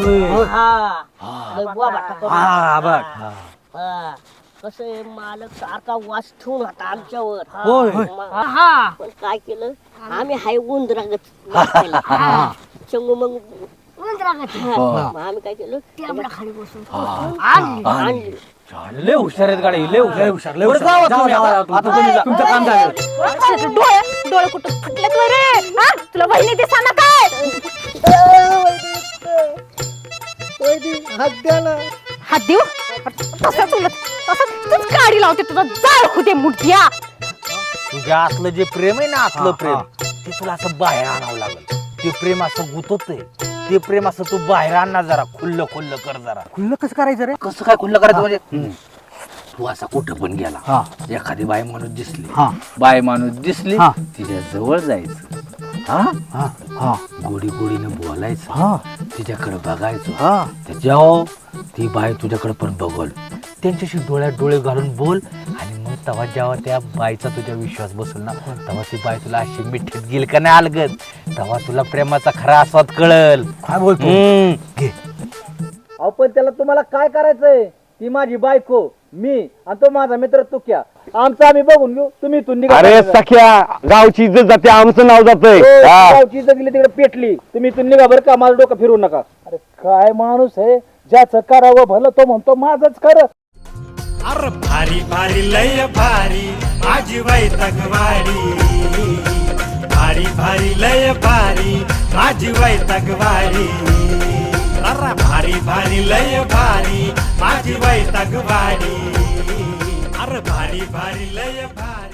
हा. हा. बघ. हा. कसं आहे मालक सारखा वास ठेवून होता आमच्यावर. हा. होय. हा पण काय केलं? आम्ही हाय उंदरागत चंगू मग उंदरागत. हा. मग आम्ही काय केलं? टेबला खाली बसून हा. आणली. आणली. लय हुशार आहेत गाडी लय हुशार. लय हुशार, लय बरं, हुशार. जावा जावा, तुम्ही जावा, आता. जावा. आता तुम्ही जा. तुमचं काम झालं. डोळे डोळे कुठं फुटलेत हा? तुला बहिणी दिसा ना काय? हात देऊ? तसंच उलट तसंच तूच गाडी लावते तुझा जाळ होते मुठ्या. तुझ्या असलं जे प्रेम आहे ना असलं हा, प्रेम हा. ते तुला असं बाहेर आणावं लागल. ते प्रेम असं गुतत ते प्रेम असं तू बाहेर आण ना जरा खुल्ल खुल्ल कर जरा. खुल्लं कसं करायचं रे? कसं काय खुल्ल करायचं म्हणजे? तू असा कुठं पण गेला हा. एखादी बाई माणूस दिसली. हा. बाय माणूस दिसली हा. तिच्या जवळ जायचं. हा? हा हा. गोडी गोडीनं बोलायचं. हा. तिच्याकडे बघायचं. हा. त्याच्यावर ती बाई तुझ्याकडे पण बघल. त्यांच्याशी डोळ्यात डोळे घालून बोल. आणि मग तेव्हा जेव्हा त्या बाईचा तुझ्या विश्वास बसेल ना तेव्हा ती बाई तुला अशी मिठीत गेल का नाही अलगद तेव्हा तुला प्रेमाचा खरा आस्वाद कळल. काय बोलतो. घे. अहो पण त्याला तुम्हाला काय करायचंय? ती माझी बायको. मी आणि तो माझा मित्र तुक्या. आमचं आम्ही बघून घेऊ. तुम्ही इथून निघा. अरे सख्या गावची इज्जत जाते आमचं नाव जातंय. हो, हा. गावची जगली तिकडे पेटली. तुम्ही इथून निघा बरं का माझं डोकं फिरवू नका. अरे काय माणूस आहे? ज्याचं करावं भलं तो म्हणतो माझंच खरं. अर भारी भारी लय भारी माझी वैतकवाडी भारी भारी लय भारी माझी वैतकवाडी अरा भारी भारी लय भारी माझी वैताग भारी अरे भारी भारी लय भारी.